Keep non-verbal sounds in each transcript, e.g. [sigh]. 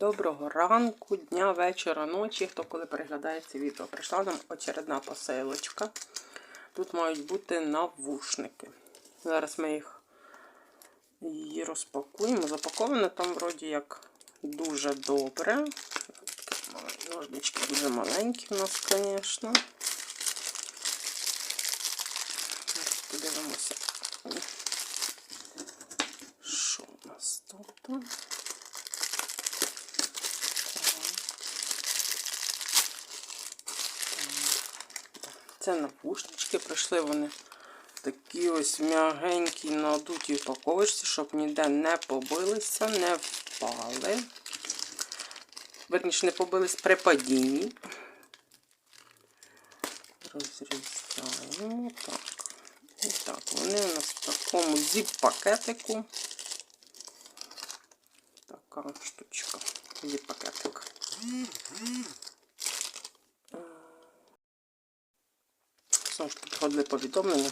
Доброго ранку, дня, вечора, ночі, хто коли переглядає це відео. Прийшла нам очередна посилочка. Тут мають бути навушники. Зараз ми їх її розпакуємо. Запаковано там вроді як дуже добре. Ножнички дуже маленькі у нас, звісно. Зараз подивимося. Що у нас тут? Це навушнички, прийшли вони такі ось м'ягенькі надуті упаковочці, щоб ніде не побилися, не впали. Верніше, не побились при падінні. Розрізаємо так. І так, вони у нас в такому зіп-пакетику. Така штучка. Зіп-пакетик. Знову ж підходили повідомлення,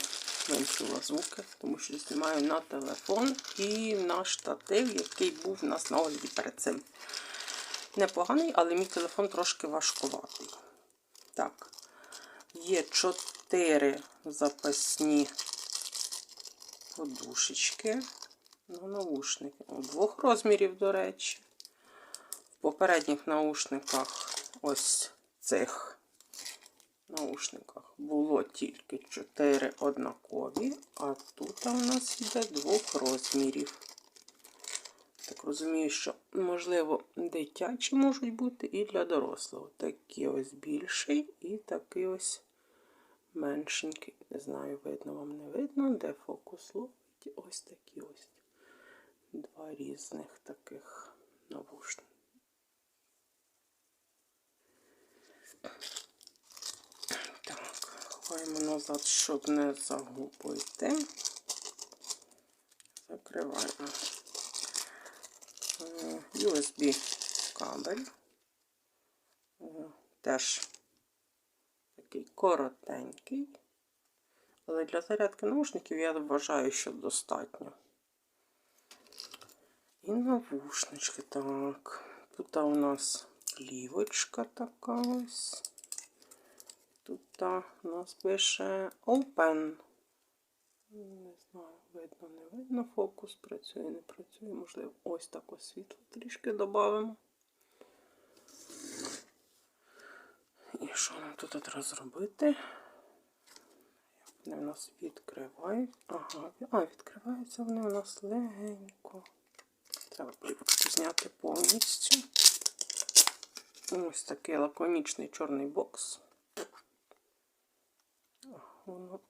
вимкнула звуки, тому що знімаю на телефон і на штатив, який був у нас на огляді перед цим. Непоганий, але мій телефон трошки важкуватий. Так, є чотири запасні подушечки. Ну, наушники. У двох розмірів, до речі. В попередніх наушниках ось цих наушниках було тільки 4 однакові, а тут у нас йде двох розмірів. Так розумію, що, можливо, дитячі можуть бути і для дорослого. Такий ось більший і такий ось меншенький. Не знаю, видно вам не видно, де фокус ловить. Ось такі ось два різних таких навушника. Ховаємо назад, щоб не загубити. Закриваємо. Е, USB кабель. Теж такий коротенький. Але для зарядки наушників я вважаю, що достатньо. І навушнички, так. Тут у нас плівочка така ось. Тут у нас пише Open. Не знаю, видно, не видно. Фокус працює, не працює. Можливо, ось так ось світло трішки додамо. І що нам тут треба зробити? Вони у нас відкривають? Ага, а, відкриваються вони у нас легенько. Треба зняти повністю. Ось такий лаконічний чорний бокс. Воно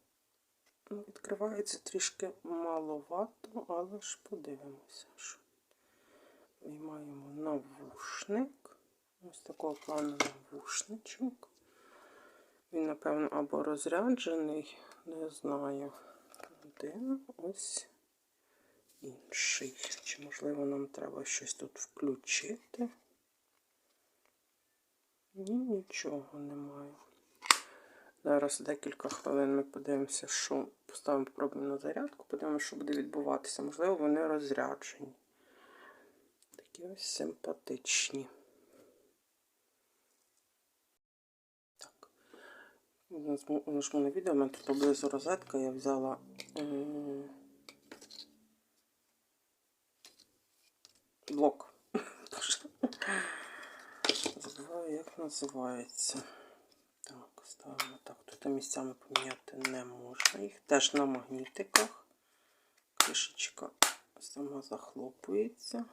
відкривається трішки маловато, але ж подивимося, що виймаємо навушник. Ось такого плану навушничок. Він, напевно, або розряджений, не знаю. Один ось інший. Чи, можливо, нам треба щось тут включити? Ні, нічого немає. Зараз декілька хвилин ми подивимося, що поставимо попробуємо на зарядку, подивимося, що буде відбуватися. Можливо, вони розряджені. Такі ось симпатичні. Так. Нажму на відео, у мене тут поблизу розетка, я взяла. Блок. [laughs] Забуваю, як називається. Тут місцями поміняти не можна. Їх теж на магнітиках. Кришечка сама захлопується.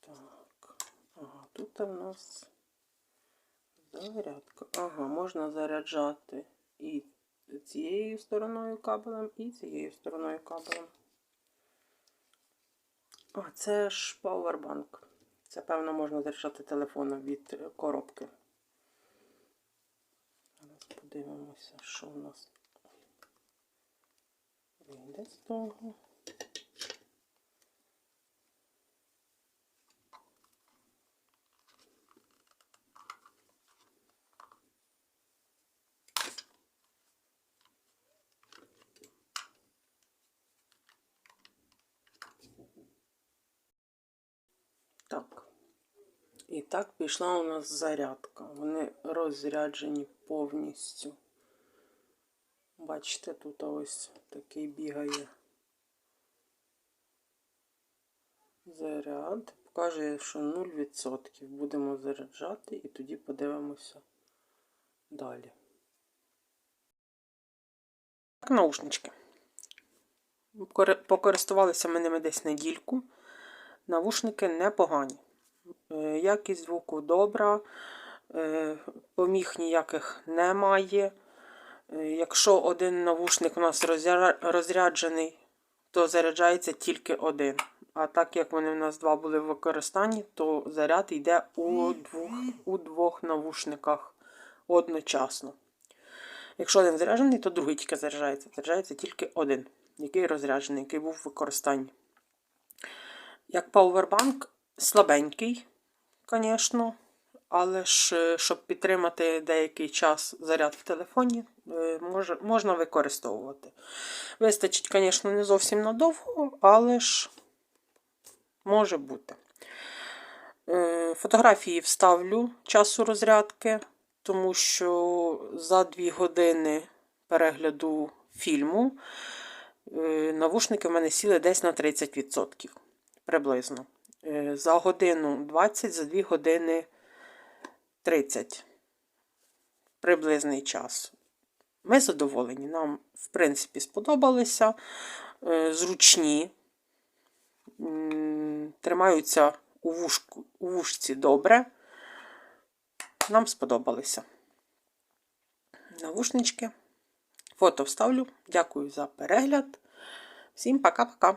Так. Ага, тут у нас зарядка. Ага, можна заряджати і цією стороною кабелем, і цією стороною кабелем. А, це ж пауербанк. Це, певно, можна заряджати телефоном від коробки. Подивимося, що у нас вийде з того. Так. І так пішла у нас зарядка. Вони розряджені повністю. Бачите, тут ось такий бігає заряд. Покаже, що 0%. Будемо заряджати і тоді подивимося далі. Так, наушнички. Покористувалися ми ними десь недільку. Навушники непогані. Е, Якість звуку добра, е, поміг ніяких немає. Е, Якщо один навушник у нас розряджений, то заряджається тільки один. А так як вони в нас два були в використанні, то заряд йде у двох, у двох навушниках одночасно. Якщо один заряджений, то другий тільки заряджається. Заряджається тільки один, який розряджений, який був в використанні. Як пауербанк слабенький, звісно, але ж е, щоб підтримати деякий час заряд в телефоні, е, можна використовувати. Вистачить, звісно, не зовсім надовго, але ж може бути. Е, Фотографії вставлю часу розрядки, тому що за 2 години перегляду фільму навушники в мене сіли десь на 30% приблизно. Е, За годину 20, за 2 години 30 приблизний час. Ми задоволені. Нам, в принципі, сподобалися. Е, Зручні. Тримаються у, вушку, у вушці добре. Нам сподобалися. Навушнички. Фото вставлю. Дякую за перегляд. Всім пока-пока.